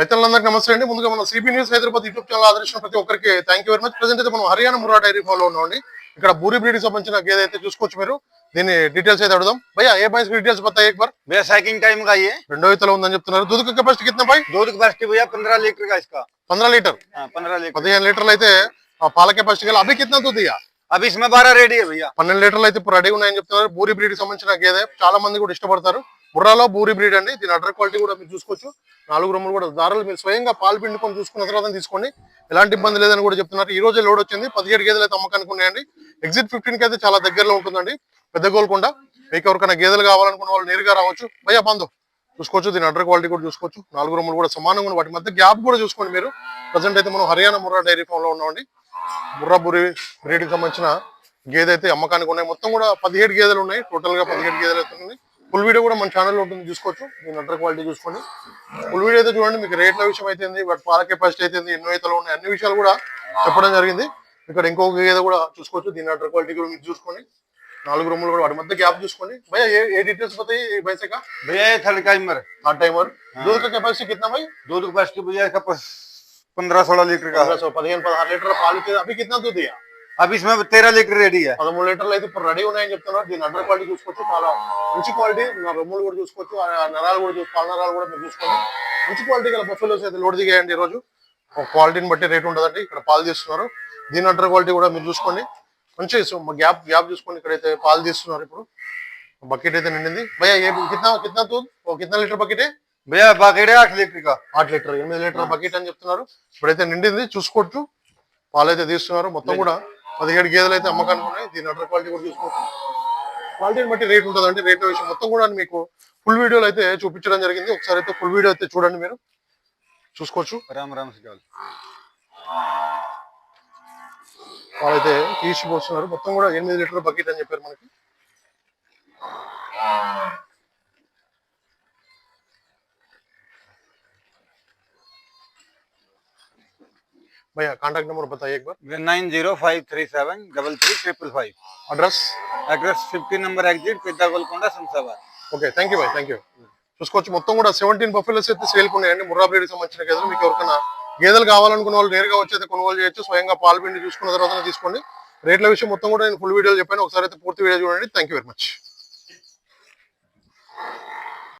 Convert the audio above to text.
రైతులందరికీ నమస్తే అండి. ముందుగా మన CB news Hyderabad YouTube channel ఆదర్శన ప్రతి ఒక్కరికి thank you very much present అయితే మనం హర్యానా మురా డైరీ ఫామ్లో ఉన్నామండి. ఇక్కడ బూరి బ్రీడ్కి సంబంధించిన గేదె అయితే చూసుకోవచ్చు మీరు. దీని డీటెయిల్స్ అయితే అడుగుదాం. భయ్యా ఏ బాయ్స్ డీటెయిల్స్ బతాయి एक बार भैया साइकिंग टाइम రెండో ఇతలో ఉందని చెప్తున్నారు. దూద్ కెపాసిటీ కింద పై दूध కెపాసిటీ भैया పంద్ర లీటర్గా ఇసుక? పంద్ర లీటర్. పంద్ర లీటర్. పదిహేను లీటర్లు అయితే ఆ పాల కెపాసిటీ గల అభి కింద దూద్ ఇయ్యా? अब इसमें రెడీ रेडी పన్నెండు లీటర్లు అయితే ఇప్పుడు రెడీ ఉన్నాయని చెప్తున్నారు. బూరి బ్రీడ్కి సంబంధించిన గేదె చాలా మంది కూడా ఇష్టపడతారు. బుర్రాలో బూరి బ్రీడ్ అండి. దీని అడ్ర క్వాలిటీ కూడా మీరు చూసుకోవచ్చు. నాలుగు రొమ్మలు కూడా దారాలు. మీరు స్వయంగా పాలు పిండుకొని చూసుకున్న తర్వాత తీసుకోండి. ఎలాంటి ఇబ్బంది లేదని కూడా చెప్తున్నారు. ఈ రోజే లోడ్ వచ్చింది. పదిహేడు గేదెలు అయితే అమ్మకానికి ఉన్నాయండి. ఎగ్జిట్ ఫిఫ్టీన్కి అయితే చాలా దగ్గరలో ఉంటుందండి. పెద్ద గోల్కొండ. మీకు ఎవరికైనా గేదెలు కావాలనుకున్న వాళ్ళు నేరుగా రావచ్చు. భయ్యా బంధు. చూసుకోవచ్చు. దీని అడ్ర క్వాలిటీ కూడా చూసుకోవచ్చు. నాలుగు రొమ్మలు కూడా సమానంగా వాటి మధ్య గ్యాప్ కూడా చూసుకోండి మీరు. ప్రజెంట్ అయితే మనం హర్యానా ముర్రా డైరీ ఫామ్లో ఉన్నామండి. బుర్రా బురి బ్రీడ్కి సంబంధించిన గేదె అయితే అమ్మకానికి ఉన్నాయి. మొత్తం కూడా పదిహేడు గేదెలు ఉన్నాయి. టోటల్గా పదిహేడు గేదెలు అయితే ఉన్నాయి. ఫుల్ వీడియో కూడా మన ఛానల్లో ఉంటుంది చూసుకోవచ్చు. మీ అంటర్ క్వాలిటీ చూసుకోండి ఫుల్ వీడియో అయితే చూడండి మీకు రేట్ల విషయం అయితే వాటి పాల కెపాసిటీ అయితే ఎన్నో అయితే ఉన్నాయి అన్ని విషయాలు కూడా చెప్పడం జరిగింది. ఇక్కడ ఇంకొక ఏదో కూడా చూసుకోవచ్చు దీని అంటర్ క్వాలిటీ కూడా మీరు చూసుకోండి నాలుగు రూములు కూడా వాటి మధ్య గ్యాప్ చూసుకోండి భయ ఏ డీటెయిల్స్ పోతాయి बताइए भैंसे ఆ. भैया ये थर्ड కెపాసిటీ थर्ड टाइमर दूध కెపాసిటీ పంద్రా कितना లీటర్ दूध कैपेसिटी भैया इसका पंद्रह सोलह लीटर అవి తేరా లీటర్ రెడీ పదమూడు లీటర్లు అయితే ఇప్పుడు రెడీ ఉన్నాయని చెప్తున్నారు. దీని అండర్ క్వాలిటీ చూసుకోవచ్చు. చాలా మంచి క్వాలిటీ రొమ్ములు కూడా చూసుకోవచ్చు. నరాలు కూడా చూసుకో నరాలు కూడా మీరు చూసుకోండి. మంచి క్వాలిటీ గల బఫెలోస్ అయితే లోడ్ దిగాయండి ఈరోజు. క్వాలిటీని బట్టి రేట్ ఉంటుందండి ఇక్కడ పాలు తీస్తున్నారు. దీని అండర్ క్వాలిటీ కూడా మీరు చూసుకోండి. మంచి గ్యాప్ గ్యాప్ చూసుకోండి. ఇక్కడైతే పాలు తీస్తున్నారు ఇప్పుడు. బకెట్ అయితే నిండింది. భయ ఏ కిత్నా కిత్నా తూ కిత్నా లీటర్ బకెటే భయ్యా బకెటే ఆట్ లీటర్ ఆట్ లీటర్. ఎనిమిది లీటర్ బకెట్ అని చెప్తున్నారు. ఇప్పుడైతే నిండింది. చూసుకోవచ్చు. అయితే తీస్తున్నారు. మొత్తం కూడా పదిహేడు గేదెలు అయితే అమ్మకానికి ఉన్నాయి. దీని అటర్ క్వాలిటీ కూడా చూసుకోవచ్చు క్వాలిటీని బట్టి రేట్ ఉంటుంది అంటే రేట్ విషయం మొత్తం కూడా మీకు ఫుల్ వీడియోలు అయితే చూపించడం జరిగింది. ఒకసారి అయితే ఫుల్ వీడియో అయితే చూడండి మీరు. చూసుకోవచ్చు. రామ్ రామ్ సిగ్గాలు వాళ్ళైతే తీసుకుపోతున్నారు మొత్తం కూడా ఎనిమిది లీటర్ల బకెట్ అని చెప్పారు మనకి. भैया कांटेक्ट नंबर बताइए एक बार nine zero five three seven double three triple five address address fifty number exit पिता Golconda Shamshabad okay thank you bye thank you చూసుకోవచ్చు మొత్తం కూడా సెవెంటీన్ బఫెలోస్ అయితే సేల్ ఉన్నాయండి ముర్రా బ్రీడ్ సంబంధించిన గేదెలు మీకు ఎవరికైనా గేదెలు కావాలనుకున్న వాళ్ళు నేరుగా వచ్చి అయితే కొనుగోలు చేయొచ్చు స్వయంగా పాలు పిండి చూసుకున్న తర్వాత తీసుకోండి రేట్ల విషయం మొత్తం కూడా నేను ఫుల్ వీడియో చెప్పాను ఒకసారి అయితే పూర్తి వీడియో చూడండి థ్యాంక్ యూ వెరీ మచ్